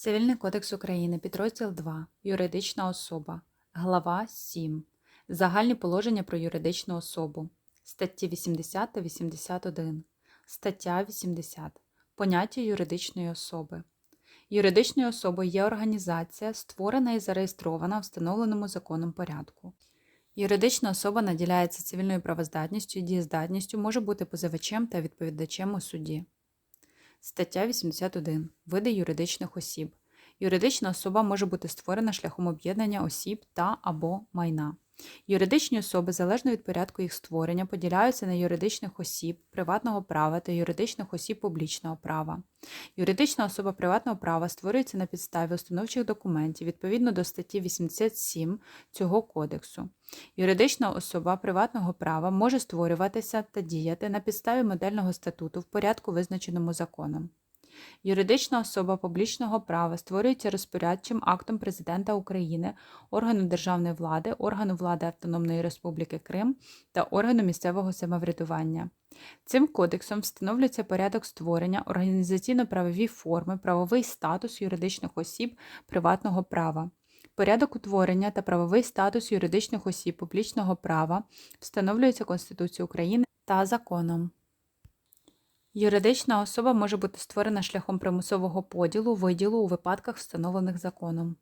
Цивільний кодекс України, підрозділ 2. Юридична особа. Глава 7. Загальні положення про юридичну особу. Статті 80 та 81. Стаття 80. Поняття юридичної особи. Юридичною особою є організація, створена і зареєстрована в встановленому законом порядку. Юридична особа наділяється цивільною правоздатністю і дієздатністю, може бути позивачем та відповідачем у суді. Стаття 81. Види юридичних осіб. Юридична особа може бути створена шляхом об'єднання осіб та або майна. Юридичні особи, залежно від порядку їх створення, поділяються на юридичних осіб приватного права та юридичних осіб публічного права. Юридична особа приватного права створюється на підставі установчих документів відповідно до статті 87 цього кодексу. Юридична особа приватного права може створюватися та діяти на підставі модельного статуту в порядку, визначеному законом. Юридична особа публічного права створюється розпорядчим актом Президента України, органу державної влади, органу влади Автономної Республіки Крим та органу місцевого самоврядування. Цим кодексом встановлюється порядок створення, організаційно-правові форми, правовий статус юридичних осіб приватного права. Порядок утворення та правовий статус юридичних осіб публічного права встановлюється Конституцією України та законом. Юридична особа може бути створена шляхом примусового поділу, виділу у випадках, встановлених законом.